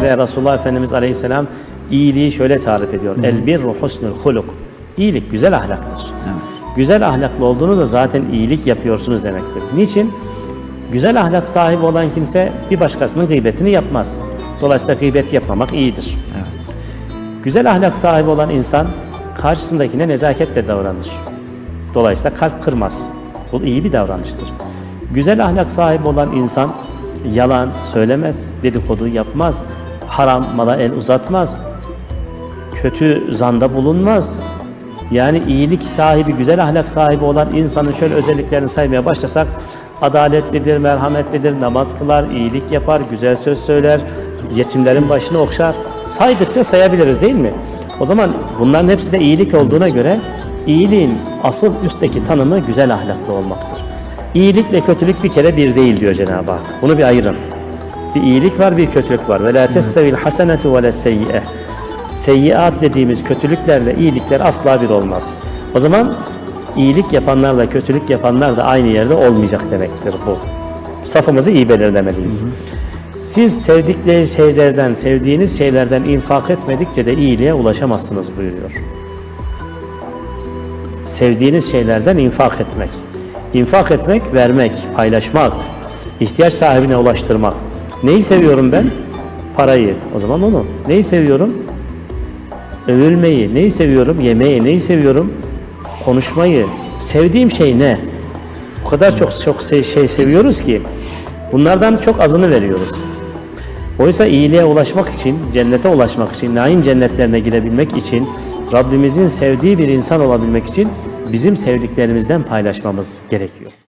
kere Resulullah Efendimiz Aleyhisselam iyiliği şöyle tarif ediyor. El birru husnul huluk. İyilik güzel ahlaktır. Evet. Güzel ahlaklı olduğunuzda zaten iyilik yapıyorsunuz demektir. Niçin? Güzel ahlak sahibi olan kimse bir başkasının gıybetini yapmaz. Dolayısıyla gıybet yapmamak iyidir. Evet. Güzel ahlak sahibi olan insan karşısındakine nezaketle davranır. Dolayısıyla kalp kırmaz. Bu iyi bir davranıştır. Güzel ahlak sahibi olan insan yalan söylemez, dedikodu yapmaz, haram mala el uzatmaz, kötü zanda bulunmaz. Yani iyilik sahibi, güzel ahlak sahibi olan insanın şöyle özelliklerini saymaya başlasak adaletlidir, merhametlidir, namaz kılar, iyilik yapar, güzel söz söyler, yetimlerin başını okşar. Saydıkça sayabiliriz değil mi? O zaman bunların hepsi de iyilik olduğuna göre iyiliğin asıl üstteki tanımı güzel ahlaklı olmaktır. İyilikle kötülük bir kere bir değil diyor Cenab-ı Hak. Bunu bir ayırın. Bir iyilik var, bir kötülük var. Ve la testevil hasenetu ve seyyi'e. Seyyiat dediğimiz kötülüklerle iyilikler asla bir olmaz. O zaman iyilik yapanlarla kötülük yapanlar da aynı yerde olmayacak demektir bu. Safımızı iyi belirlemeliyiz. Siz sevdikleri şeylerden, sevdiğiniz şeylerden infak etmedikçe de iyiliğe ulaşamazsınız buyuruyor. Sevdiğiniz şeylerden infak etmek. İnfak etmek, vermek, paylaşmak, ihtiyaç sahibine ulaştırmak. Neyi seviyorum ben? Parayı. O zaman onu. Neyi seviyorum? Övülmeyi. Neyi seviyorum? Yemeği. Neyi seviyorum? Konuşmayı. Sevdiğim şey ne? O kadar çok çok şey, seviyoruz ki bunlardan çok azını veriyoruz. Oysa iyiliğe ulaşmak için, cennete ulaşmak için, naim cennetlerine girebilmek için, Rabbimizin sevdiği bir insan olabilmek için bizim sevdiklerimizden paylaşmamız gerekiyor.